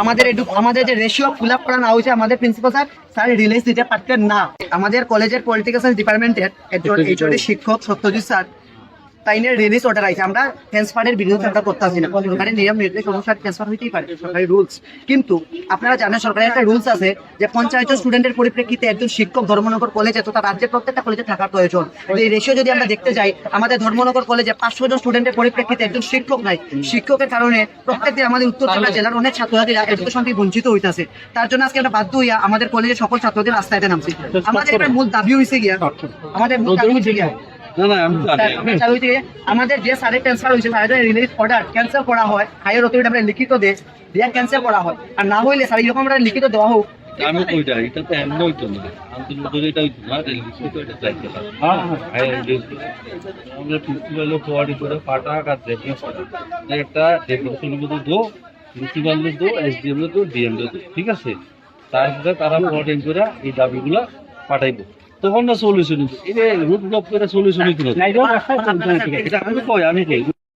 আমাদের একটু আমাদের যে রেশিও ফুল আপ করা না হয়েছে আমাদের প্রিন্সিপাল স্যার স্যার রিলিজ দিতে পারতেন না। আমাদের কলেজের পলিটিক্যাল সায়েন্স ডিপার্টমেন্টের একজন শিক্ষক সত্যজিৎ স্যার তাইনের রিলিজ অর্ডার আমরা ট্রান্সফারের বিরুদ্ধে আমরা করতেছি না। সরকারি নিয়ম নির্দেশ অনুসারে ট্রান্সফার হইতেই পারে সরকারি রুলস কিন্তু আপনারা জানেন সরকারের একটা রুলস আছে যে পঞ্চায়েত স্টুডেন্টের পরিপ্রেক্ষিতে একজন শিক্ষক ধর্মনগর কলেজে তথা রাজ্যের প্রত্যেকটা কলেজে থাকার প্রয়োজন। এই রেশিও যদি আমরা দেখতে যাই আমাদের ধর্মনগর কলেজে পাঁচশো জন স্টুডেন্টের পরিপ্রেক্ষিতে একজন শিক্ষক নাই। শিক্ষকের কারণে প্রত্যেকদিন আমাদের উত্তর উত্তরবঙ্গ জেলার অনেক ছাত্রছাত্রীরা এডুকেশন থেকে বঞ্চিত হইতাছে। তার জন্য আজকে আমরা বাধ্য হইয়া আমাদের কলেজের সকল ছাত্রদের রাস্তায় নামছি। আমাদের একটা মূল দাবি হয়েছে গিয়া আমাদের মূল দাবি হয়েছে গিয়া না না আমি আমাদের যে সাড়ে ট্রান্সফার হয়েছে তাদের রিলিজ অর্ডার ক্যান্সেল করা হয় হায়ার অথরিটি আমরা লিখিত দে দিয়ে ক্যান্সেল করা হয়। আর না হইলে স্যার এরকম আমরা লিখিত দেওয়া হোক। আমি কইটা এটা তো এমন হইতো না। আন্তর্জাতিক এটা হইতো না রেলিস্ট এটা চাইতে হ্যাঁ আমরা প্রিন্সিপাল কোয়ারি করে পাটা কাট দেখে একটা ডেপুটেশন মধ্যে দো প্রিন্সিপাল দো এসডিএম দো ডিএম দো ঠিক আছে? তারপরে তারা কোয়ার্ডিনেট করে এই দাবিগুলো পাঠাইবো। তখন না সলিউশন এটা রুট ব্লক করে সলিউশন হইতো না। আমি কই আমি কই?